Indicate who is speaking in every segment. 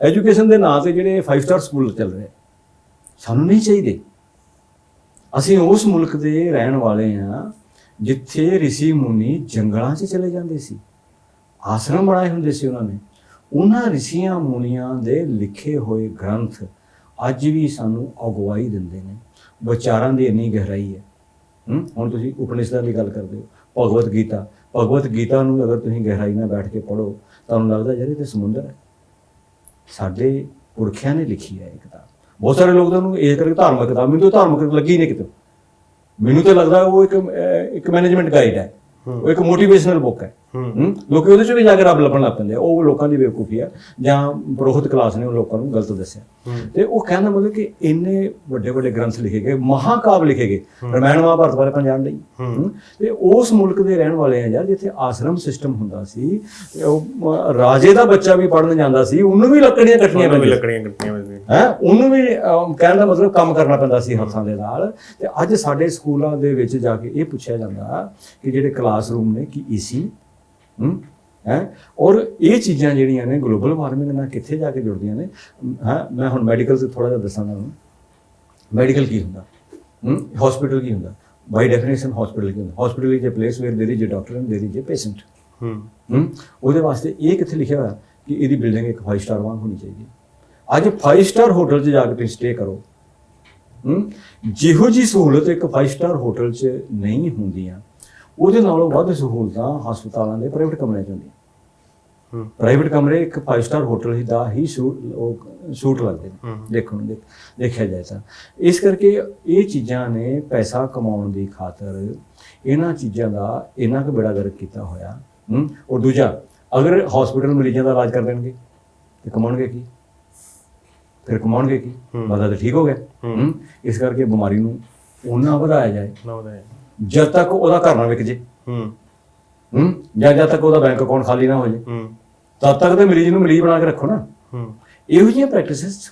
Speaker 1: Education ਦੇ ਨਾਂ ਤੇ ਜਿਹੜੇ 5 ਸਟਾਰ ਸਕੂਲ ਚੱਲ ਰਹੇ ਸਾਨੂੰ ਨਹੀਂ ਚਾਹੀਦੇ। ਅਸੀਂ ਉਸ ਮੁਲਕ ਦੇ ਰਹਿਣ ਵਾਲੇ ਆ ਜਿੱਥੇ ਰਿਸ਼ੀ ਮੁਨੀ ਜੰਗਲਾਂ 'ਚ ਚਲੇ ਜਾਂਦੇ ਸੀ। ਆਸ਼ਰਮ ਬਣਾਏ ਹੁੰਦੇ ਸੀ ਉਹਨਾਂ ਨੇ। ਉਹਨਾਂ ਰਿਸ਼ੀਆਂ ਮੁਨੀਆਂ ਦੇ ਲਿਖੇ ਹੋਏ ਗ੍ਰੰਥ ਅੱਜ ਵੀ ਸਾਨੂੰ ਅਗਵਾਈ ਦਿੰਦੇ ਨੇ। ਵਿਚਾਰਾਂ ਦੀ ਇੰਨੀ ਗਹਿਰਾਈ ਹੈ। ਹੁਣ ਤੁਸੀਂ ਉਪਨਿਸ਼ਦਾਂ ਦੀ ਗੱਲ ਕਰਦੇ ਹੋ। ਭਗਵਤ ਗੀਤਾ ਭਗਵਤ ਗੀਤਾ ਨੂੰ ਅਗਰ ਤੁਸੀਂ ਗਹਿਰਾਈ ਨਾਲ ਬੈਠ ਕੇ ਪੜੋ ਤੁਹਾਨੂੰ ਲੱਗਦਾ ਯਾਰ ਇਹ ਤੇ ਸਮੁੰਦਰ ਹੈ। ਸਾਡੇ ਪੁਰਖਿਆਂ ਨੇ ਲਿਖੀ ਹੈ ਇਹ ਕਿਤਾਬ। ਬਹੁਤ ਸਾਰੇ ਲੋਕ ਤਾਂ ਉਹਨੂੰ ਇਹ ਕਰਕੇ ਧਾਰਮਿਕ ਕਿਤਾਬ ਮੈਨੂੰ ਤਾਂ ਧਾਰਮਿਕ ਲੱਗੀ ਨਹੀਂ ਕਿਤੇ। ਮੈਨੂੰ ਤਾਂ ਲੱਗਦਾ ਉਹ ਇੱਕ ਇੱਕ ਮੈਨੇਜਮੈਂਟ ਗਾਈਡ ਹੈ। ਉਹ ਇੱਕ ਮੋਟੀਵੇਸ਼ਨਲ ਬੁੱਕ ਹੈ। ਹਮ? ਲੋਕੀ ਉਹਦੇ ਚ ਵੀ ਜਾ ਕੇ ਰੱਬ ਲੱਭਣ ਲੱਗ ਪੈਂਦੇ ਆ। ਉਹ ਲੋਕਾਂ ਦੀ ਬੇਵਕੂਫੀ ਆ। ਜਾਂ ਪੁਰੋਹਿਤ ਕਲਾਸ ਨੇ ਉਹ ਲੋਕਾਂ ਨੂੰ ਗਲਤ ਦੱਸਿਆ। ਤੇ ਉਹ ਕਹਿੰਦਾ ਮਤਲਬ ਕਿ ਇੰਨੇ ਵੱਡੇ ਵੱਡੇ ਗ੍ਰੰਥ ਲਿਖੇ ਗਏ ਮਹਾਕਾਵ ਲਿਖੇ ਗਏ। ਰਮਾਇਣ ਮਹਾਭਾਰਤ ਬਾਰੇ ਹੀ। ਹਮ? ਤੇ ਉਸ ਮੁਲਕ ਦੇ ਰਹਿਣ ਵਾਲੇ ਆ ਯਾਰ ਜਿੱਥੇ ਆਸ਼ਰਮ ਸਿਸਟਮ ਹੁੰਦਾ ਸੀ ਤੇ ਉਹ ਰਾਜੇ ਦਾ ਬੱਚਾ ਵੀ ਪੜਨ ਜਾਂਦਾ ਸੀ ਉਹਨੂੰ ਵੀ ਲੱਕੜੀਆਂ ਕੱਟਣੀਆਂ
Speaker 2: ਵੀ
Speaker 1: ਪੈਂਦੀਆਂ।
Speaker 2: ਲੱਕੜੀਆਂ ਕੱਟੀਆਂ ਪੈਂਦੀਆਂ।
Speaker 1: ਹੈ? ਉਹਨੂੰ ਵੀ ਕਹਿਣ ਦਾ ਮਤਲਬ ਕੰਮ ਕਰਨਾ ਪੈਂਦਾ ਸੀ ਹੱਥਾਂ ਦੇ ਨਾਲ। ਤੇ ਅੱਜ ਸਾਡੇ ਸਕੂਲਾਂ ਦੇ ਵਿੱਚ ਜਾ ਕੇ ਇਹ ਪੁੱਛਿਆ ਜਾਂਦਾ ਕਿ ਜਿਹੜੇ ਕਲਾਸਰੂਮ ਨੇ ਕੀ ਏਸੀ ਹੂੰ ਹੈ ਔਰ ਇਹ ਚੀਜ਼ਾਂ ਜਿਹੜੀਆਂ ਨੇ ਗਲੋਬਲ ਵਾਰਮਿੰਗ ਨਾਲ ਕਿੱਥੇ ਜਾ ਕੇ ਜੁੜਦੀਆਂ ਨੇ ਹਾਂ ਮੈਂ ਹੁਣ ਮੈਡੀਕਲ ਤੇ ਥੋੜਾ ਜਿਹਾ ਦੱਸਾਂ ਤੁਹਾਨੂੰ ਮੈਡੀਕਲ ਕੀ ਹੁੰਦਾ ਹੂੰ ਹਸਪੀਟਲ ਕੀ ਹੁੰਦਾ ਬਾਈ ਡੈਫੀਨੇਸ਼ਨ ਹਸਪੀਟਲ ਕੀ ਹੁੰਦਾ hospital is a place where there is a doctor and there is a patient
Speaker 2: ਹੂੰ
Speaker 1: ਹੂੰ ਉਹਦੇ ਵਾਸਤੇ ਇਹ ਕਿੱਥੇ ਲਿਖਿਆ ਹੋਇਆ ਕਿ ਇਹਦੀ ਬਿਲਡਿੰਗ ਇੱਕ 5 ਸਟਾਰ ਵਾਂਗ ਹੋਣੀ ਚਾਹੀਦੀ ਹੈ ਅੱਜ 5 ਸਟਾਰ ਹੋਟਲ 'ਚ ਜਾ ਕੇ ਤੁਸੀਂ ਸਟੇ ਕਰੋ ਹੂੰ ਜਿਹੋ ਜੀ ਸਹੂਲਤ ਇੱਕ 5 ਸਟਾਰ ਹੋਟਲ 'ਚ ਨਹੀਂ ਹੁੰਦੀਆਂ ਉਹਦੇ ਨਾਲੋਂ ਵੱਧ ਸਹੂਲਤਾਂ ਹਸਪਤਾਲਾਂ ਦੇ ਪ੍ਰਾਈਵੇਟ ਕਮਰਿਆਂ 'ਚ ਹੁੰਦੀਆਂ। ਪ੍ਰਾਈਵੇਟ ਕਮਰੇ ਇੱਕ 5 ਸਟਾਰ ਹੋਟਲ ਹੀ ਦਾ ਹੀ ਸੂਟ ਉਹ ਸੂਟ ਲੱਗਦੇ ਨੇ। ਦੇਖਣ ਨੂੰ ਦੇਖ- ਦੇਖਿਆ ਜਾਏ ਤਾਂ। ਇਸ ਕਰਕੇ ਇਹ ਚੀਜ਼ਾਂ ਨੇ ਪੈਸਾ ਕਮਾਉਣ ਦੀ ਖਾਤਰ ਇਹਨਾਂ ਚੀਜ਼ਾਂ ਦਾ ਇਹਨਾਂ ਕੁ ਬੇੜਾ ਗਰਕ ਕੀਤਾ ਹੋਇਆ। ਹੂੰ। ਔਰ ਦੂਜਾ ਅਗਰ ਹਸਪੀਟਲ ਮਰੀਜ਼ਾਂ ਦਾ ਇਲਾਜ ਕਰ ਦੇਣਗੇ ਤੇ ਕਮਾਉਣਗੇ ਕੀ? ਫਿਰ ਕਮਾਉਣਗੇ ਕੀ? ਤਾਂ ਠੀਕ ਹੋ ਗਿਆ। ਹੂੰ। ਇਸ ਕਰਕੇ ਬਿਮਾਰੀ ਨੂੰ ਉਹਨਾਂ ਵਧਾਇਆ ਜਾਏ।
Speaker 2: ਹੈ।
Speaker 1: ਜਦ ਤੱਕ ਉਹਦਾ ਘਰ ਨਾ ਵਿਕ ਜੇ।
Speaker 2: ਹੂੰ।
Speaker 1: ਹੂੰ? ਜਾਂ ਜਦ ਤੱਕ ਉਹਦਾ ਬੈਂਕ ਅਕਾਊਂਟ ਖਾਲੀ ਨਾ ਹੋ ਜੇ।
Speaker 2: ਹੂੰ।
Speaker 1: ਤਦ ਤੱਕ ਤੇ ਮਰੀਜ਼ ਨੂੰ ਮਰੀਜ਼ ਬਣਾ ਕੇ ਰੱਖੋ ਨਾ।
Speaker 2: ਹੂੰ।
Speaker 1: ਇਹੋ ਜਿਹੀਆਂ ਪ੍ਰੈਕਟਿਸਿਸ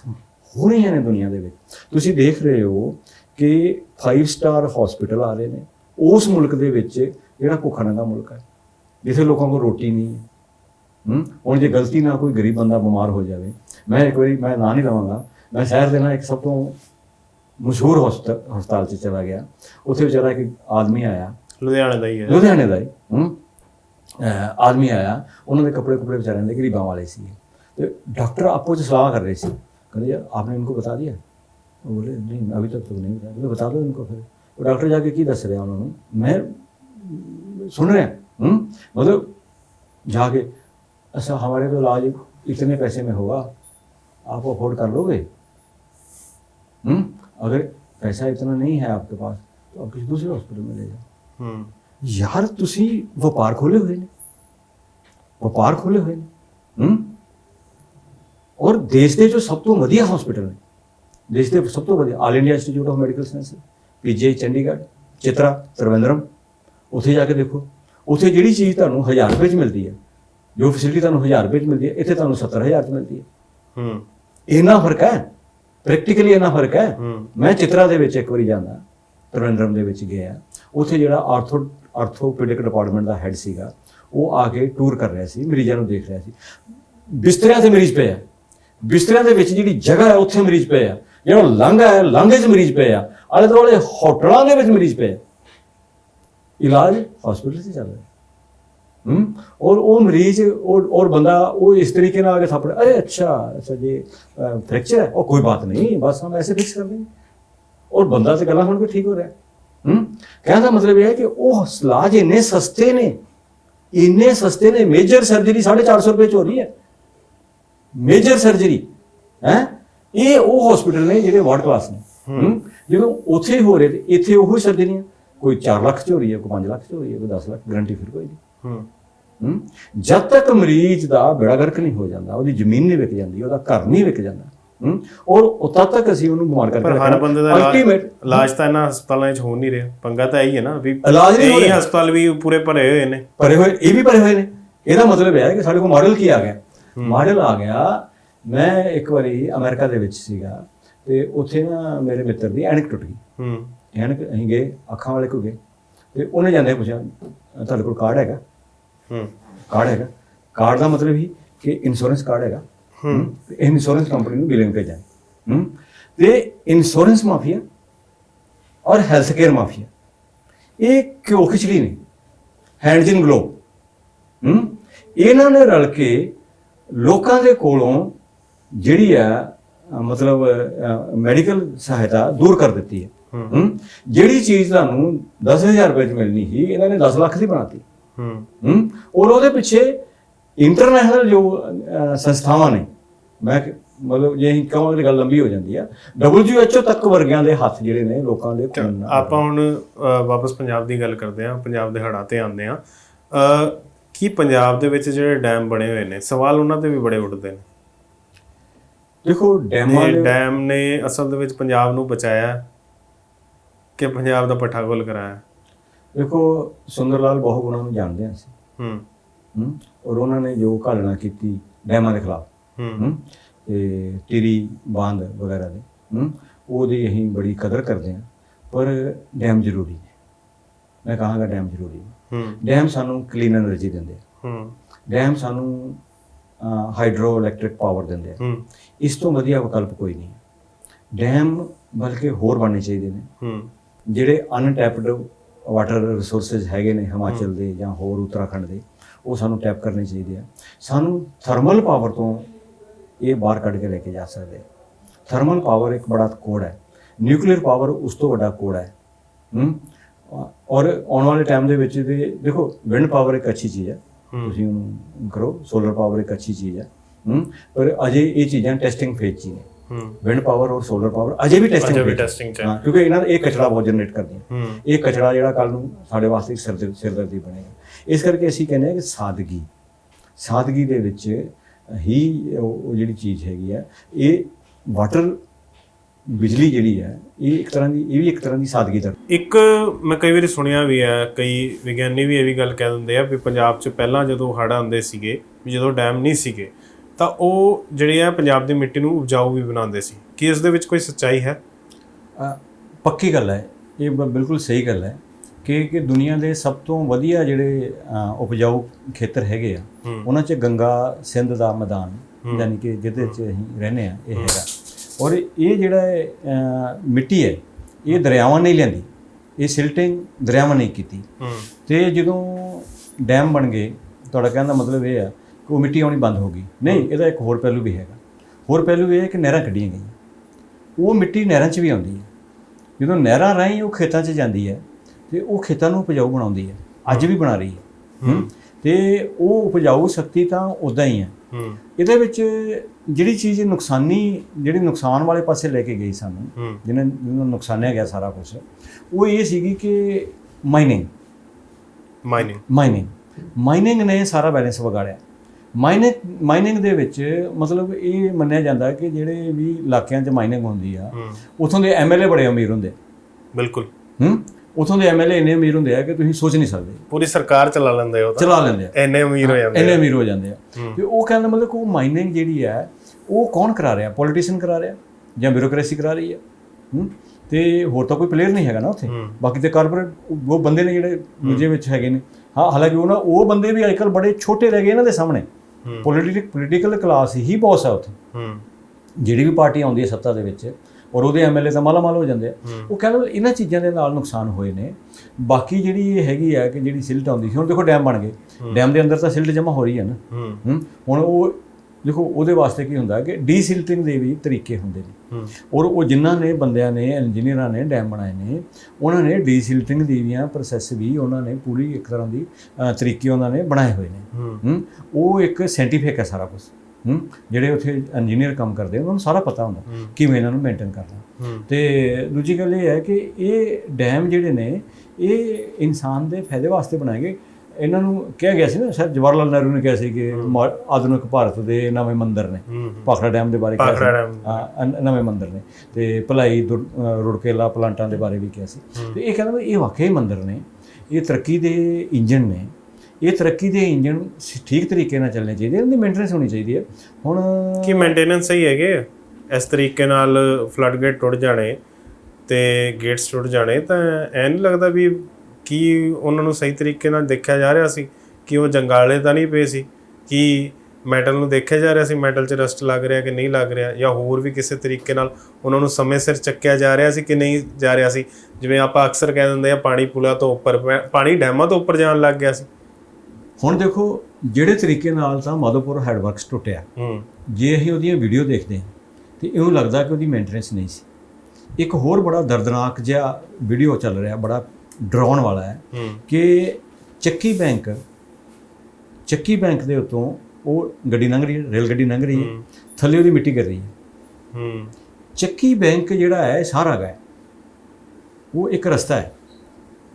Speaker 1: ਹੋ ਰਹੀਆਂ ਨੇ ਦੁਨੀਆ ਦੇ ਵਿੱਚ। ਤੁਸੀਂ ਦੇਖ ਰਹੇ ਹੋ ਕਿ 5 ਸਟਾਰ ਹਸਪੀਟਲ ਆ ਰਹੇ ਨੇ। ਉਸ ਮੁਲਕ ਦੇ ਵਿੱਚ ਜਿਹੜਾ ਭੁੱਖਾ ਨੰਗਾ ਮੁਲਕ ਹੈ ਜਿੱਥੇ ਲੋਕਾਂ ਕੋਲ ਰੋਟੀ ਨਹੀਂ ਹੈ। ਹੂੰ? ਹੁਣ ਜੇ ਗਲਤੀ ਨਾਲ ਕੋਈ ਗਰੀਬ ਬੰਦਾ ਬਿਮਾਰ ਹੋ ਜਾਵੇ ਮੈਂ ਇੱਕ ਵਾਰੀ ਮੈਂ ਨਾਂ ਨਹੀਂ ਲਵਾਂਗਾ। ਮੈਂ ਸ਼ਹਿਰ ਦੇ ਨਾਲ ਇੱਕ ਸਭ ਤੋਂ ਮਸ਼ਹੂਰ ਹਸਪਤਾਲ ਹਸਪਤਾਲ 'ਚ ਚਲਾ ਗਿਆ ਉੱਥੇ ਵਿਚਾਰਾ ਇੱਕ ਆਦਮੀ ਆਇਆ
Speaker 2: ਲੁਧਿਆਣੇ ਦਾ ਹੀ ਹੈ
Speaker 1: ਲੁਧਿਆਣੇ ਦਾ ਹੀ ਹੂੰ ਅਹ ਆਦਮੀ ਆਇਆ ਉਹਨਾਂ ਦੇ ਕੱਪੜੇ ਕੁਪੜੇ ਵਿਚਾਰਿਆਂ ਦੇ ਗਰੀਬਾਂ ਵਾਲੇ ਸੀ ਤੇ डॉक्टर आपको जो सलाह कर रहे थे कहते यार आपने इनको बता दिया वो बोले नहीं अभी तक तो नहीं बताया बोले बता दो इनको फिर वो डॉक्टर जाके की दस रहे उन्होंने मैं सुन रहे हैं हम्म? मतलब जाके अच्छा हमारे तो इलाज इतने पैसे में होगा आप अफोर्ड कर लोगे हम्म अगर पैसा इतना नहीं है आपके पास तो आप किसी दूसरे हॉस्पिटल में ले जाओ
Speaker 2: ਹੂੰ
Speaker 1: ਯਾਰ ਤੁਸੀਂ ਵਪਾਰ ਖੋਲੇ ਹੋਏ ਨੇ ਵਪਾਰ ਖੋਲੇ ਹੋਏ ਨੇ ਹੂੰ ਔਰ ਦੇਸ਼ ਦੇ ਜੋ ਸਭ ਤੋਂ ਵਧੀਆ ਹਸਪੀਟਲ ਨੇ ਦੇਸ਼ ਦੇ ਸਭ ਤੋਂ ਵਧੀਆ All India Institute of Medical Science PG Chandigarh Chitra Thiruvananthapuram ਉੱਥੇ ਜਾ ਕੇ ਦੇਖੋ ਉੱਥੇ ਜਿਹੜੀ ਚੀਜ਼ ਤੁਹਾਨੂੰ 1000 ਰੁਪਏ 'ਚ ਮਿਲਦੀ ਹੈ ਜੋ ਫੈਸਿਲਿਟੀ ਤੁਹਾਨੂੰ 1000 ਰੁਪਏ 'ਚ ਮਿਲਦੀ ਹੈ ਇੱਥੇ ਤੁਹਾਨੂੰ 70000 'ਚ ਮਿਲਦੀ ਹੈ
Speaker 2: ਹੂੰ
Speaker 1: ਇੰਨਾ ਫਰਕ ਹੈ ਪ੍ਰੈਕਟੀਕਲੀ ਇੰਨਾ ਫ਼ਰਕ ਹੈ। ਮੈਂ ਚਿਤਰਾ ਦੇ ਵਿੱਚ ਇੱਕ ਵਾਰੀ ਜਾਂਦਾ ਤਰਵਿੰਦਰਮ ਦੇ ਵਿੱਚ ਗਿਆ। ਉੱਥੇ ਜਿਹੜਾ ਆਰਥੋ ਆਰਥੋਪੈਡਿਕ ਡਿਪਾਰਟਮੈਂਟ ਦਾ ਹੈੱਡ ਸੀਗਾ ਉਹ ਆ ਕੇ ਟੂਰ ਕਰ ਰਿਹਾ ਸੀ ਮਰੀਜ਼ਾਂ ਨੂੰ ਦੇਖ ਰਿਹਾ ਸੀ। ਬਿਸਤਰਿਆਂ ਤੇ ਮਰੀਜ਼ ਪਏ ਆ। ਬਿਸਤਰਿਆਂ ਦੇ ਵਿੱਚ ਜਿਹੜੀ ਜਗ੍ਹਾ ਹੈ ਉੱਥੇ ਮਰੀਜ਼ ਪਏ ਆ। ਜਿਹੜਾ ਲੰਘਾ ਹੈ ਲੰਘੇ 'ਚ ਮਰੀਜ਼ ਪਏ ਆ। ਆਲੇ ਦੁਆਲੇ ਹੋਟਲਾਂ ਦੇ ਵਿੱਚ ਮਰੀਜ਼ ਪਏ ਆ। ਇਲਾਜ ਹਸਪੀਟਲ 'ਚ ਚੱਲ ਰਿਹਾ। और वो मरीज और और बंदा वो इस तरीके ਨਾਲ आगे थपड़ अरे अच्छा अच्छा जी फ्रैक्चर है और कोई बात नहीं बस हम ऐसे फिक्स कर देंगे और ਬੰਦਾ ਤੇ ਗੱਲਾਂ ਸੁਣ ਕੇ ਠੀਕ ਹੋ ਰਿਹਾ ਹਮ ਕਹਿਣ ਦਾ ਮਤਲਬ ਇਹ ਹੈ ਕਿ ਉਹ ਇਲਾਜ ਇੰਨੇ ਸਸਤੇ ਨੇ ਇੰਨੇ ਸਸਤੇ ਨੇ ਮੇਜਰ ਸਰਜਰੀ 450 ਰੁਪਏ ਚ ਹੋ ਰਹੀ ਹੈ ਮੇਜਰ ਸਰਜਰੀ ਹੈ ਇਹ ਉਹ ਹਸਪੀਟਲ ਨੇ ਜਿਹੜੇ ਵਾਰਡ ਕਲਾਸ ਨੇ ਹਮ ਜਦੋਂ ਉੱਥੇ ਹੋ ਰਹੇ ਤੇ ਇੱਥੇ ਉਹ ਸਰਜਰੀਆਂ ਕੋਈ 4 ਲੱਖ ਚ ਹੋ ਰਹੀ ਹੈ ਕੋਈ 5 ਲੱਖ ਚ ਹੋ ਰਹੀ ਹੈ ਕੋਈ 10 ਲੱਖ ਗਰੰਟੀ ਫਿਰ ਕੋਈ ਨਹੀਂ
Speaker 2: ਹੂੰ
Speaker 1: ਹਮ? ਜਦ ਤੱਕ ਮਰੀਜ਼ ਦਾ ਬੇੜਾ ਗਰਕ ਨਹੀਂ ਹੋ ਜਾਂਦਾ ਉਹਦੀ ਜ਼ਮੀਨ ਨਹੀਂ ਵਿਕ ਜਾਂਦੀ ਉਹਦਾ ਘਰ ਨਹੀਂ ਵਿਕ ਜਾਂਦਾ ਹਮ? ਔਰ ਉਹ ਤਦ ਤੱਕ ਅਸੀਂ ਉਹਨੂੰ ਬਿਮਾਰ ਕਰਕੇ
Speaker 2: ਪਰ ਹਰ ਬੰਦੇ ਦਾ
Speaker 1: ਅਲਟੀਮੇਟ
Speaker 2: ਇਲਾਜ ਤਾਂ ਇਹਨਾਂ ਹਸਪਤਾਲਾਂ 'ਚ ਹੋ ਨਹੀਂ ਰਿਹਾ। ਪੰਗਾ ਤਾਂ ਇਹੀ ਹੈ ਨਾ ਵੀ
Speaker 1: ਇਲਾਜ ਨਹੀਂ ਹੋ ਰਿਹਾ।
Speaker 2: ਹਸਪਤਾਲ ਵੀ ਪੂਰੇ ਭਰੇ ਹੋਏ ਨੇ।
Speaker 1: ਭਰੇ ਹੋਏ ਇਹ ਵੀ ਭਰੇ ਹੋਏ ਨੇ। ਇਹਦਾ ਮਤਲਬ ਇਹ ਹੈ ਕਿ ਸਾਡੇ ਕੋਲ ਮਾਡਲ ਕੀ ਆ ਗਿਆ? ਮਾਡਲ ਆ ਗਿਆ ਮੈਂ ਇੱਕ ਵਾਰੀ ਅਮਰੀਕਾ ਦੇ ਵਿੱਚ ਸੀਗਾ ਤੇ ਉੱਥੇ ਨਾ ਮੇਰੇ ਮਿੱਤਰ ਦੀ ਐਨਕ ਟੁੱਟ ਗਈ।
Speaker 2: ਹੂੰ।
Speaker 1: ਐਨਕ ਅਸੀਂ ਗਏ ਅੱਖਾਂ ਵਾਲੇ ਕੋਲ ਗਏ ਤੇ ਉਹਨੇ ਜਾਂਦੇ ਪੁੱਛਿਆ ਤੁਹਾਡੇ ਕੋਲ ਕਾਰਡ ਹੈਗਾ?
Speaker 2: ਹੂੰ।
Speaker 1: ਕਾਰਡ ਹੈਗਾ। ਕਾਰਡ ਦਾ ਮਤਲਬ ਹੀ ਕਿ ਇੰਸ਼ੋਰੈਂਸ ਕਾਰਡ ਹੈਗਾ। ਹੂੰ। ਇੰਸ਼ੋਰੈਂਸ ਕੰਪਨੀ ਨੂੰ ਬਿਲਿੰਗ ਭੇਜਾਂ ਹੂੰ। ਤੇ ਇੰਸ਼ੋਰੈਂਸ ਮਾਫੀਆ ਔਰ ਹੈਲਥ ਕੇਅਰ ਮਾਫੀਆ। ਇਹ ਕਿਉਂ ਖਿਚੜੀ ਨੇ। ਹੈਂਡਸ ਇਨ ਗਲੋ ਹੂੰ। ਇਹਨਾਂ ਨੇ ਰਲ ਕੇ ਲੋਕਾਂ ਦੇ ਕੋਲੋਂ ਜਿਹੜੀ ਆ ਮਤਲਬ ਮੈਡੀਕਲ ਸਹਾਇਤਾ ਦੂਰ ਕਰ ਦਿੱਤੀ ਹੈ। ਹੂੰ। ਜਿਹੜੀ ਚੀਜ਼ ਤੁਹਾਨੂੰ 10000 ਰੁਪਏ ਚ ਮਿਲਣੀ ਸੀ ਇਹਨਾਂ ਨੇ 10 ਲੱਖ ਦੀ ਬਣਾਤੀ
Speaker 2: ਹੂੰ?
Speaker 1: ਔਰ ਉਹਦੇ ਪਿੱਛੇ ਇੰਟਰਨੈਸ਼ਨਲ ਜੋ ਸੰਸਥਾਵਾਂ ਨੇ ਮੈਂ ਮਤਲਬ ਜੇ ਅਸੀਂ ਕਹਾਂਗੇ ਗੱਲ ਲੰਬੀ ਹੋ ਜਾਂਦੀ ਆ WHO ਤੱਕ ਵਰਗਿਆਂ ਦੇ ਹੱਥ ਜਿਹੜੇ ਨੇ ਲੋਕਾਂ ਦੇ
Speaker 2: ਆਪਾਂ ਹੁਣ ਵਾਪਸ ਪੰਜਾਬ ਦੀ ਗੱਲ ਕਰਦੇ ਹਾਂ ਪੰਜਾਬ ਦੇ ਹੜ੍ਹਾਂ ਤੇ ਆਉਂਦੇ ਅ, ਕੀ ਪੰਜਾਬ ਦੇ ਵਿੱਚ ਜਿਹੜੇ ਡੈਮ ਬਣੇ ਹੋਏ ਨੇ ਸਵਾਲ ਉਹਨਾਂ ਤੇ ਵੀ ਬੜੇ ਉੱਠਦੇ ਨੇ।
Speaker 1: ਦੇਖੋ ਡੈਮਾਂ ਦੇ
Speaker 2: ਡੈਮ ਨੇ ਅਸਲ ਦੇ ਵਿੱਚ ਪੰਜਾਬ ਨੂੰ ਬਚਾਇਆ ਕਿ ਪੰਜਾਬ ਦਾ ਪੱਠਾ ਗੋਲ ਕਰਾਇਆ।
Speaker 1: ਦੇਖੋ ਸੁੰਦਰ ਲਾਲ ਬਹੁ ਉਹਨਾਂ ਨੂੰ ਜਾਣਦੇ ਹਾਂ ਅਸੀਂ।
Speaker 2: ਹੂੰ।
Speaker 1: ਹੂੰ? ਔਰ ਉਹਨਾਂ ਨੇ ਜੋ ਘਾਲਣਾ ਕੀਤੀ ਡੈਮਾਂ ਦੇ ਖਿਲਾਫ।
Speaker 2: ਹੂੰ।
Speaker 1: ਤੇ ਤੇਰੀ ਬਾਂਧ ਵਗੈਰਾ ਦੇ। ਹੂੰ? ਉਹਦੀ ਅਸੀਂ ਬੜੀ ਕਦਰ ਕਰਦੇ ਹਾਂ ਪਰ ਡੈਮ ਜ਼ਰੂਰੀ ਹੈ ਮੈਂ ਕਹਾਂਗਾ ਡੈਮ ਜ਼ਰੂਰੀ
Speaker 2: ਹੈ।
Speaker 1: ਡੈਮ ਸਾਨੂੰ ਕਲੀਨ એનર્ਜੀ ਦਿੰਦੇ
Speaker 2: ਹੂੰ।
Speaker 1: ਡੈਮ ਸਾਨੂੰ ਹਾਈਡਰੋ ਇਲੈਕਟ੍ਰਿਕ ਪਾਵਰ ਦਿੰਦੇ ਆ। ਇਸ ਤੋਂ ਵਧੀਆ ਵਿਕਲਪ ਕੋਈ ਨਹੀਂ। ਡੈਮ ਬਲਕਿ ਹੋਰ ਬਣਨੇ ਚਾਹੀਦੇ ਨੇ। ਜਿਹੜੇ ਅਨਟੈਪਡ ਵਾਟਰ ਰਿਸੋਰਸਸ ਹੈਗੇ ਨੇ ਹਿਮਾਚਲ ਦੇ ਜਾਂ ਹੋਰ ਉੱਤਰਾਖੰਡ ਦੇ ਉਹ ਸਾਨੂੰ ਟੈਪ ਕਰਨੇ ਚਾਹੀਦੇ ਆ। ਸਾਨੂੰ ਥਰਮਲ ਪਾਵਰ ਤੋਂ ਇਹ ਬਾਹਰ ਕੱਢ ਕੇ ਲੈ ਕੇ ਜਾ ਸਕਦੇ ਥਰਮਲ ਪਾਵਰ ਇੱਕ ਬੜਾ ਕੋਡ ਹੈ। ਨਿਊਕਲੀਅਰ ਪਾਵਰ ਉਸ ਤੋਂ ਵੱਡਾ ਕੋਡ ਹੈ। ਹੂੰ? ਔਰ ਆਉਣ ਵਾਲੇ ਟਾਈਮ ਦੇ ਵਿੱਚ ਤੇ ਦੇਖੋ ਵਿੰਡ ਪਾਵਰ ਇੱਕ ਅੱਛੀ ਚੀਜ਼ ਹੈ। ਤੁਸੀਂ ਉਹਨੂੰ ਕਰੋ ਸੋਲਰ ਪਾਵਰ ਇੱਕ ਅੱਛੀ ਚੀਜ਼ ਹੈ। ਹੂੰ? ਪਰ ਅਜੇ ਇਹ ਚੀਜ਼ਾਂ ਟੈਸਟਿੰਗ ਫੇਜ਼ 'ਚ ਹੀ ਨੇ। ਵਿੰਡ ਪਾਵਰ ਔਰ ਸੋਲਰ ਪਾਵਰ ਅਜੇ ਵੀ ਟੈਸਟਿੰਗ
Speaker 2: ਅਜੇ ਵੀ 'ਚ ਹੈ।
Speaker 1: ਹਾਂ ਕਿਉਂਕਿ ਇਹਨਾਂ ਦਾ ਇਹ ਕਚਰਾ ਬਹੁਤ ਜਨਰੇਟ ਕਰਦੀਆਂ
Speaker 2: ਹੂੰ।
Speaker 1: ਇਹ ਕਚਰਾ ਜਿਹੜਾ ਕੱਲ ਨੂੰ ਸਾਡੇ ਵਾਸਤੇ ਇੱਕ ਸਿਰਦਰ ਸਿਰਦਰਦੀ ਬਣੇਗਾ। ਇਸ ਕਰਕੇ ਅਸੀਂ ਕਹਿੰਦੇ ਹਾਂ ਕਿ ਸਾਦਗੀ ਸਾਦਗੀ ਦੇ ਵਿੱਚ ਹੀ ਉਹ ਜਿਹੜੀ ਚੀਜ਼ ਹੈਗੀ ਆ ਇਹ ਵਾਟਰ ਬਿਜਲੀ ਜਿਹੜੀ ਹੈ ਇਹ ਇੱਕ ਤਰ੍ਹਾਂ ਦੀ ਇਹ ਵੀ ਇੱਕ ਤਰ੍ਹਾਂ ਦੀ ਸਾਦਗੀ ਦਾ
Speaker 2: ਇੱਕ ਮੈਂ ਕਈ ਵਾਰੀ ਸੁਣਿਆ ਵੀ ਹੈ ਕਈ ਵਿਗਿਆਨੀ ਵੀ ਇਹ ਵੀ ਗੱਲ ਕਹਿ ਦਿੰਦੇ ਆ ਵੀ ਪੰਜਾਬ 'ਚ ਪਹਿਲਾਂ ਜਦੋਂ ਹੜ੍ਹ ਆਉਂਦੇ ਸੀਗੇ ਵੀ ਜਦੋਂ ਡੈਮ ਨਹੀਂ ਸੀਗੇ ਤਾਂ ਉਹ ਜਿਹੜੇ ਆ ਪੰਜਾਬ ਦੀ ਮਿੱਟੀ ਨੂੰ ਉਪਜਾਊ ਵੀ ਬਣਾਉਂਦੇ ਸੀ। ਕੀ ਇਸ ਦੇ ਵਿੱਚ ਕੋਈ ਸੱਚਾਈ ਹੈ?
Speaker 1: ਪੱਕੀ ਗੱਲ ਹੈ। ਇਹ ਬਿਲਕੁਲ ਸਹੀ ਗੱਲ ਹੈ ਕਿ ਕਿ ਦੁਨੀਆ ਦੇ ਸਭ ਤੋਂ ਵਧੀਆ ਜਿਹੜੇ ਉਪਜਾਊ ਖੇਤਰ ਹੈਗੇ ਆ ਉਹਨਾਂ 'ਚ ਗੰਗਾ ਸਿੰਧ ਦਾ ਮੈਦਾਨ ਯਾਨੀ ਕਿ ਜਿਹਦੇ 'ਚ ਅਸੀਂ ਰਹਿੰਦੇ ਆ ਇਹ ਹੈਗਾ। ਔਰ ਇਹ ਜਿਹੜਾ ਮਿੱਟੀ ਹੈ ਇਹ ਦਰਿਆਵਾਂ ਨੇ ਹੀ ਲਿਆਂਦੀ। ਇਹ ਸਿਲਟਿੰਗ ਦਰਿਆਵਾਂ ਨੇ ਹੀ। ਕੀਤੀ ਤੇ ਜਦੋਂ ਡੈਮ ਬਣ ਗਏ ਤੁਹਾਡਾ ਕਹਿਣ ਦਾ ਮਤਲਬ ਇਹ ਆ ਉਹ ਮਿੱਟੀ ਆਉਣੀ ਬੰਦ ਹੋ ਗਈ। ਨਹੀਂ ਇਹਦਾ ਇੱਕ ਹੋਰ ਪਹਿਲੂ ਵੀ ਹੈਗਾ। ਹੋਰ ਪਹਿਲੂ ਇਹ ਹੈ ਕਿ ਨਹਿਰਾਂ ਕੱਢੀਆਂ ਗਈਆਂ। ਉਹ ਮਿੱਟੀ ਨਹਿਰਾਂ 'ਚ ਵੀ ਆਉਂਦੀ ਹੈ। ਜਦੋਂ ਨਹਿਰਾਂ ਰਾਹੀਂ ਉਹ ਖੇਤਾਂ 'ਚ ਜਾਂਦੀ ਹੈ ਤੇ ਉਹ ਖੇਤਾਂ ਨੂੰ ਉਪਜਾਊ ਬਣਾਉਂਦੀ ਹੈ। ਅੱਜ ਵੀ ਬਣਾ ਰਹੀ ਹੈ। ਤੇ ਉਹ ਉਪਜਾਊ ਸ਼ਕਤੀ ਤਾਂ ਉਦਾਂ ਹੀ ਹੈ। ਇਹਦੇ ਵਿੱਚ ਜਿਹੜੀ ਚੀਜ਼ ਨੁਕਸਾਨੀ ਜਿਹੜੀ ਨੁਕਸਾਨ ਵਾਲੇ ਪਾਸੇ ਲੈ ਕੇ ਗਈ ਸਾਨੂੰ ਜਿਹਨਾਂ ਜਿਹਨੂੰ ਨੁਕਸਾਨਿਆ ਗਿਆ ਸਾਰਾ ਕੁਝ ਉਹ ਇਹ ਸੀਗੀ ਕਿ ਮਾਈਨਿੰਗ
Speaker 2: ਮਾਈਨਿੰਗ
Speaker 1: ਮਾਈਨਿੰਗ ਮਾਈਨਿੰਗ ਨੇ ਸਾਰਾ ਬੈਲੈਂਸ ਵਿਗਾੜਿਆ। ਮਾਈਨਿੰਗ ਮਾਈਨਿੰਗ ਦੇ ਵਿੱਚ ਮਤਲਬ ਇਹ ਮੰਨਿਆ ਜਾਂਦਾ ਕਿ ਜਿਹੜੇ ਵੀ ਇਲਾਕਿਆਂ 'ਚ ਮਾਈਨਿੰਗ ਹੁੰਦੀ ਆ ਉਥੋਂ ਦੇ ਐਮਐਲਏ ਬੜੇ ਅਮੀਰ ਹੁੰਦੇ।
Speaker 2: ਬਿਲਕੁਲ।
Speaker 1: ਹੂੰ? ਉਥੋਂ ਦੇ ਐਮਐਲਏ ਇੰਨੇ ਅਮੀਰ ਹੁੰਦੇ ਆ ਕਿ ਤੁਸੀਂ ਸੋਚ ਨਹੀਂ ਸਕਦੇ।
Speaker 2: ਪੂਰੀ ਸਰਕਾਰ ਚਲਾ ਲੈਂਦੇ ਉਹ
Speaker 1: ਚਲਾ ਲੈਂਦੇ ਆ।
Speaker 2: ਇੰਨੇ ਅਮੀਰ ਹੋ ਜਾਂਦੇ
Speaker 1: ਇੰਨੇ
Speaker 2: ਆ।
Speaker 1: ਅਮੀਰ ਹੋ ਜਾਂਦੇ ਆ। ਤੇ ਉਹ ਕਹਿੰਦਾ ਮਤਲਬ ਕਿ ਉਹ ਮਾਈਨਿੰਗ ਜਿਹੜੀ ਹੈ ਉਹ ਕੌਣ ਕਰਾ ਰਿਹਾ? ਪੋਲੀਟੀਸ਼ੀਅਨ ਕਰਾ ਰਿਹਾ ਜਾਂ ਬਿਊਰੋਕ੍ਰੇਸੀ ਕਰਾ ਰਹੀ ਹੈ ਹੂੰ? ਤੇ ਹੋਰ ਤਾਂ ਕੋਈ ਪਲੇਅਰ ਨਹੀਂ ਹੈਗਾ ਨਾ ਉੱਥੇ। ਬਾਕੀ ਤੇ ਕਾਰਪੋਰੇਟ ਉਹ ਬੰਦੇ ਨੇ ਜਿਹੜੇ ਦੂਜੇ ਵਿੱਚ ਹੈਗੇ ਨੇ। ਹਾਂ ਹਾਲਾਂਕਿ ਉਹਨਾਂ ਉਹ ਬੰਦੇ ਵੀ ਅੱਜਕੱਲ ਬੜੇ ਛੋਟੇ ਰਹਿ ਗਏ ਇਹਨਾਂ ਦੇ ਸਾਹਮਣੇ। ਪੋਲੀਟਿਕ ਪੋਲੀਟੀਕਲ ਕਲਾਸ ਹੀ ਬੌਸ ਹੈ ਉੱਥੇ।
Speaker 2: ਹੂੰ।
Speaker 1: ਜਿਹੜੀ ਵੀ ਪਾਰਟੀ ਆਉਂਦੀ ਹੈ ਸੱਤਾ ਦੇ ਵਿੱਚ ਔਰ ਉਹਦੇ ਐਮਐਲਏ ਤਾਂ ਮਾਲਾ ਮਾਲ ਹੋ ਜਾਂਦੇ ਆ। ਉਹ ਕਹਿੰਦੇ ਇਹਨਾਂ ਚੀਜ਼ਾਂ ਦੇ ਨਾਲ ਨੁਕਸਾਨ ਹੋਏ ਨੇ। ਬਾਕੀ ਜਿਹੜੀ ਇਹ ਹੈਗੀ ਆ ਕਿ ਜਿਹੜੀ ਸਿਲਟ ਆਉਂਦੀ ਸੀ ਹੁਣ ਦੇਖੋ ਡੈਮ ਬਣ ਗਏ। ਡੈਮ ਦੇ ਅੰਦਰ ਤਾਂ ਸਿਲਟ ਜਮਾ ਹੋ ਰਹੀ ਹੈ। ਨਾ ਹੁਣ ਉਹ ਦੇਖੋ ਉਹਦੇ ਵਾਸਤੇ ਕੀ ਹੁੰਦਾ ਕਿ ਡੀਸਿਲਟਿੰਗ ਦੇ ਵੀ ਤਰੀਕੇ ਹੁੰਦੇ ਨੇ। ਔਰ ਉਹ ਜਿਨ੍ਹਾਂ ਨੇ ਬੰਦਿਆਂ ਨੇ ਇੰਜੀਨੀਅਰਾਂ ਨੇ ਡੈਮ ਬਣਾਏ ਨੇ ਉਹਨਾਂ ਨੇ ਡੀਸਿਲਟਿੰਗ ਦੀ ਵੀ ਪ੍ਰੋਸੈਸ ਵੀ ਉਹਨਾਂ ਨੇ ਪੂਰੀ ਇੱਕ ਤਰ੍ਹਾਂ ਦੀ ਤਰੀਕੇ ਉਹਨਾਂ ਨੇ ਬਣਾਏ ਹੋਏ ਨੇ। ਉਹ ਇੱਕ ਸਾਇੰਟੀਫਿਕ ਹੈ ਸਾਰਾ ਕੁਝ ਜਿਹੜੇ ਉੱਥੇ ਇੰਜੀਨੀਅਰ ਕੰਮ ਕਰਦੇ ਉਹਨਾਂ ਨੂੰ ਸਾਰਾ ਪਤਾ ਹੁੰਦਾ। ਕਿਵੇਂ ਇਹਨਾਂ ਨੂੰ ਮੇਨਟੇਨ ਕਰਨਾ। ਤੇ ਦੂਜੀ ਗੱਲ ਇਹ ਹੈ ਕਿ ਇਹ ਡੈਮ ਜਿਹੜੇ ਨੇ ਇਹ ਇਨਸਾਨ ਦੇ ਫਾਇਦੇ ਵਾਸਤੇ ਬਣਾਏ ਗਏ। ਇਹਨਾਂ ਨੂੰ ਕਿਹਾ ਗਿਆ ਸੀ ਨਾ ਸ਼ਾਇਦ ਜਵਾਹਰ ਲਾਲ ਨਹਿਰੂ ਨੇ ਕਿਹਾ ਸੀ ਕਿ ਆਧੁਨਿਕ ਭਾਰਤ ਦੇ ਨਵੇਂ ਮੰਦਰ ਨੇ।
Speaker 2: ਹੂੰ
Speaker 1: ਭਾਖੜਾ ਡੈਮ ਦੇ ਬਾਰੇ ਕਿਹਾ ਸੀ। ਹਾਂ, ਨਵੇਂ ਮੰਦਰ ਨੇ। ਤੇ ਭਲਾਈ ਰੁੜਕੇਲਾ ਪਲਾਂਟਾਂ ਦੇ ਬਾਰੇ ਵੀ ਕਿਹਾ ਸੀ। ਤੇ ਇਹ ਕਹਿੰਦਾ ਇਹ ਵਾਕਈ ਮੰਦਰ ਨੇ। ਇਹ ਤਰੱਕੀ ਦੇ ਇੰਜਨ ਨੇ। ਇਹ ਤਰੱਕੀ ਦੇ ਇੰਜਨ ਸ- ਠੀਕ ਤਰੀਕੇ ਨਾਲ ਚੱਲਣੇ ਚਾਹੀਦੇ ਇਹਨਾਂ ਦੀ ਮੇਨਟੇਨੈਂਸ ਹੋਣੀ ਚਾਹੀਦੀ ਹੈ ਹੁਣ
Speaker 2: ਕੀ ਮੇਨਟੇਨੈਂਸ ਸਹੀ ਹੈਗੇ ਇਸ ਤਰੀਕੇ ਨਾਲ ਫਲੱਡ ਗੇਟ ਟੁੱਟ ਜਾਣੇ ਤੇ ਗੇਟਸ ਟੁੱਟ ਜਾਣੇ ਤਾਂ ਐ ਨਹੀਂ ਲੱਗਦਾ ਵੀ ਕੀ ਉਹਨਾਂ ਨੂੰ ਸਹੀ ਤਰੀਕੇ ਨਾਲ ਦੇਖਿਆ ਜਾ ਰਿਹਾ ਸੀ? ਕਿ ਉਹ ਜੰਗਾਲੇ ਤਾਂ ਨਹੀਂ ਪਏ ਸੀ? ਕਿ ਮੈਟਲ ਨੂੰ ਦੇਖਿਆ ਜਾ ਰਿਹਾ ਸੀ? ਮੈਟਲ 'ਚ ਰਸਟ ਲੱਗ ਰਿਹਾ ਕਿ ਨਹੀਂ ਲੱਗ ਰਿਹਾ? ਜਾਂ ਹੋਰ ਵੀ ਕਿਸੇ ਤਰੀਕੇ ਨਾਲ ਉਹਨਾਂ ਨੂੰ ਸਮੇਂ ਸਿਰ ਚੱਕਿਆ ਜਾ ਰਿਹਾ ਸੀ ਕਿ ਨਹੀਂ ਜਾ ਰਿਹਾ ਸੀ? ਜਿਵੇਂ ਆਪਾਂ ਅਕਸਰ ਕਹਿ ਦਿੰਦੇ ਆ ਪਾਣੀ ਪੁਲਾਂ ਤੋਂ ਉੱਪਰ ਪਾਣੀ ਡੈਮਾਂ ਤੋਂ ਉੱਪਰ ਜਾਣ ਲੱਗ ਗਿਆ ਸੀ।
Speaker 1: ਹੁਣ ਦੇਖੋ ਜਿਹੜੇ ਤਰੀਕੇ ਨਾਲ ਤਾਂ ਮਾਧੋਪੁਰ ਹੈਡਵਰਕਸ ਟੁੱਟਿਆ।
Speaker 2: ਹੂੰ।
Speaker 1: ਜੇ ਅਸੀਂ ਉਹਦੀਆਂ ਵੀਡੀਓ ਦੇਖਦੇ ਹਾਂ ਤੇ ਇਉਂ ਲੱਗਦਾ ਕਿ ਉਹਦੀ ਮੇਨਟੇਨੈਂਸ ਨਹੀਂ ਸੀ। ਇੱਕ ਹੋਰ ਬੜਾ ਦਰਦਨਾਕ ਜਿਹਾ ਵੀਡੀਓ ਚੱਲ ਰਿਹਾ ਬੜਾ ਡਰਾਉਣ ਵਾਲਾ ਹੈ ਕਿ ਚੱਕੀ ਬੈਂਕ ਚੱਕੀ ਬੈਂਕ ਦੇ ਉੱਤੋਂ ਉਹ ਗੱਡੀ ਲੰਘ ਰਹੀ ਹੈ ਰੇਲ ਗੱਡੀ ਲੰਘ ਰਹੀ ਹੈ। ਥੱਲੇ ਉਹਦੀ ਮਿੱਟੀ ਗਿਰ ਰਹੀ ਹੈ।
Speaker 2: ਹੂੰ।
Speaker 1: ਚੱਕੀ ਬੈਂਕ ਜਿਹੜਾ ਹੈ ਸਾਰਾ ਹੈ। ਉਹ ਇੱਕ ਰਸਤਾ ਹੈ।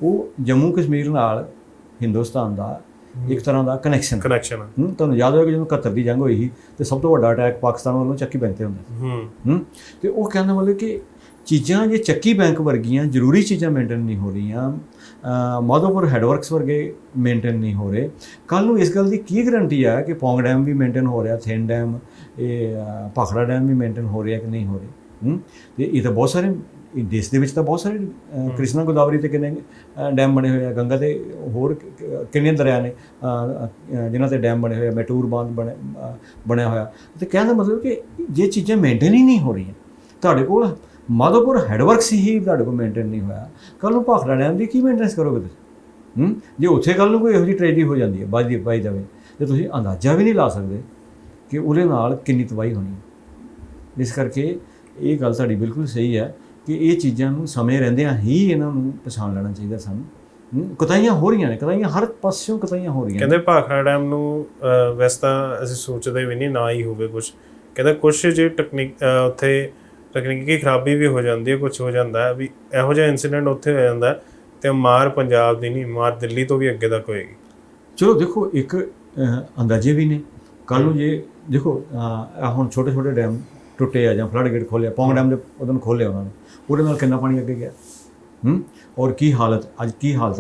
Speaker 1: ਉਹ ਜੰਮੂ ਕਸ਼ਮੀਰ ਨਾਲ ਹਿੰਦੁਸਤਾਨ ਦਾ ਇੱਕ ਤਰ੍ਹਾਂ ਦਾ ਕਨੈਕਸ਼ਨ
Speaker 2: ਕਨੈਕਸ਼ਨ
Speaker 1: ਹੂੰ। ਤੁਹਾਨੂੰ ਯਾਦ ਹੋਵੇਗਾ ਜਦੋਂ 71 ਦੀ ਜੰਗ ਹੋਈ ਸੀ ਤੇ ਸਭ ਤੋਂ ਵੱਡਾ ਅਟੈਕ ਪਾਕਿਸਤਾਨ ਵੱਲੋਂ ਚੱਕੀ ਬੈਂਕ ਤੇ ਹੁੰਦਾ ਸੀ।
Speaker 2: ਹੂੰ।
Speaker 1: ਹੂੰ ਤੇ ਉਹ ਕਹਿੰਦਾ ਮਤਲਬ ਕਿ ਚੀਜ਼ਾਂ ਜੇ ਚੱਕੀ ਬੈਂਕ ਵਰਗੀਆਂ ਜ਼ਰੂਰੀ ਚੀਜ਼ਾਂ ਮੇਨਟੇਨ ਨਹੀਂ ਹੋ ਰਹੀਆਂ ਮਾਧੋਪੁਰ ਹੈਡਵਰਕਸ ਵਰਗੇ ਮੇਨਟੇਨ ਨਹੀਂ ਹੋ ਰਹੇ। ਕੱਲ ਨੂੰ ਇਸ ਗੱਲ ਦੀ ਕੀ ਗਾਰੰਟੀ ਹੈ ਕਿ ਪੌਂਗ ਡੈਮ ਵੀ ਮੇਨਟੇਨ ਹੋ ਰਿਹਾ ਥੇਨ ਡੈਮ ਇਹ ਅ, ਭਾਖੜਾ ਡੈਮ ਵੀ ਮੇਨਟੇਨ ਹੋ ਰਿਹਾ ਕਿ ਨਹੀਂ ਹੋ ਰਹੇ? ਤੇ ਇਹ ਤਾਂ ਬਹੁਤ ਸਾਰੇ ਦੇਸ਼ ਦੇ ਵਿੱਚ ਤਾਂ ਬਹੁਤ ਸਾਰੇ ਕ੍ਰਿਸ਼ਨਾ ਗੋਦਾਵਰੀ ਤੇ ਕਿੰਨੇ ਡੈਮ ਬਣੇ ਹੋਏ ਆ ਗੰਗਾ ਤੇ ਹੋਰ ਕਿੰਨੇ ਦਰਿਆ ਨੇ ਜਿਨ੍ਹਾਂ ਤੇ ਡੈਮ ਬਣੇ ਹੋਏ ਆ ਮੈਟੂਰ ਬਾਂਧ ਬਣੇ ਬਣਿਆ ਹੋਇਆ। ਤੇ ਕਹਿਣ ਦਾ ਮਤਲਬ ਕਿ ਜੇ ਚੀਜ਼ਾਂ ਮੇਨਟੇਨ ਹੀ ਨਹੀਂ ਹੋ ਰਹੀਆਂ ਤੁਹਾਡੇ ਕੋਲ ਮਾਧੋਪੁਰ ਹੈਡਵਰਕਸ ਹੀ, ਤੁਹਾਡੇ ਕੋਲ ਮੇਨਟੇਨ ਨਹੀਂ ਹੋਇਆ। ਕੱਲ ਨੂੰ ਭਾਖੜਾ ਡੈਮ ਦੀ ਕੀ ਮੇਨਟੇਨੈਂਸ ਕਰੋਗੇ ਤੁਸੀਂ? ਹੂੰ? ਜੇ ਉੱਥੇ ਕੱਲ ਨੂੰ ਕੋਈ ਇਹੋ ਜਿਹੀ ਟ੍ਰੈਜਡੀ ਹੋ ਜਾਂਦੀ ਹੈ ਬਾਈ ਦੀ ਜਾਵੇ, ਤੇ ਤੁਸੀਂ ਅੰਦਾਜ਼ਾ ਵੀ ਨਹੀਂ ਲਾ ਸਕਦੇ ਕਿ ਉਹਦੇ ਨਾਲ ਕਿੰਨੀ ਤਬਾਹੀ ਹੋਣੀ ਇਸ ਕਰਕੇ ਇਹ ਗੱਲ ਤੁਹਾਡੀ ਬਿਲਕੁਲ ਸਹੀ ਹੈ ਕਿ ਇਹ ਚੀਜ਼ਾਂ ਨੂੰ ਸਮੇਂ ਰਹਿੰਦਿਆਂ ਹੀ ਇਹਨਾਂ ਨੂੰ ਪਛਾਣ ਲੈਣਾ ਚਾਹੀਦਾ ਸਾਨੂੰ। ਕਤਾਈਆਂ ਹੋ ਰਹੀਆਂ ਨੇ, ਕਤਾਈਆਂ ਹਰ ਪਾਸਿਓਂ ਕਤਾਈਆਂ ਹੋ ਰਹੀਆਂ
Speaker 2: ਕਹਿੰਦੇ ਭਾਖੜਾ ਡੈਮ ਨੂੰ ਵੈਸੇ ਤਾਂ ਅਸੀਂ ਸੋਚਦੇ ਵੀ ਨਹੀਂ, ਨਾ ਹੀ ਹੋਵੇ ਕੁਝ ਕਹਿੰਦੇ ਕੁਝ ਜੇ ਟੈਕਨੀਕ ਉੱਥੇ ਤਕਨੀਕੀ ਖਰਾਬੀ ਵੀ ਹੋ ਜਾਂਦੀ ਹੈ ਕੁਝ ਹੋ ਜਾਂਦਾ ਹੈ ਵੀ ਇਹੋ ਜਿਹਾ ਇਨਸੀਡੈਂਟ ਉੱਥੇ ਹੋ ਜਾਂਦਾ ਤੇ ਮਾਰ ਪੰਜਾਬ ਦੀ ਨਹੀਂ ਮਾਰ ਦਿੱਲੀ ਤੋਂ ਵੀ ਅੱਗੇ ਤੱਕ ਹੋਏਗੀ।
Speaker 1: ਚਲੋ ਦੇਖੋ ਇੱਕ ਅੰਦਾਜ਼ੇ ਵੀ ਨੇ। ਕੱਲ ਨੂੰ ਜੇ ਦੇਖੋ ਹੁਣ ਛੋਟੇ ਛੋਟੇ ਡੈਮ ਟੁੱਟੇ ਆ ਜਾਂ ਫਲੱਡ ਗੇਟ ਖੋਲਿਆ ਪੌਂਗ ਡੈਮ ਦੇ ਉਹਦੋਂ ਖੋਲਿਆ ਉਹਨਾਂ ਨੇ। ਉਹਦੇ ਨਾਲ ਕਿੰਨਾ ਪਾਣੀ ਅੱਗੇ ਗਿਆ? ਹੂੰ? ਔਰ ਕੀ ਹਾਲਤ ਅੱਜ ਕੀ ਹਾਲਤ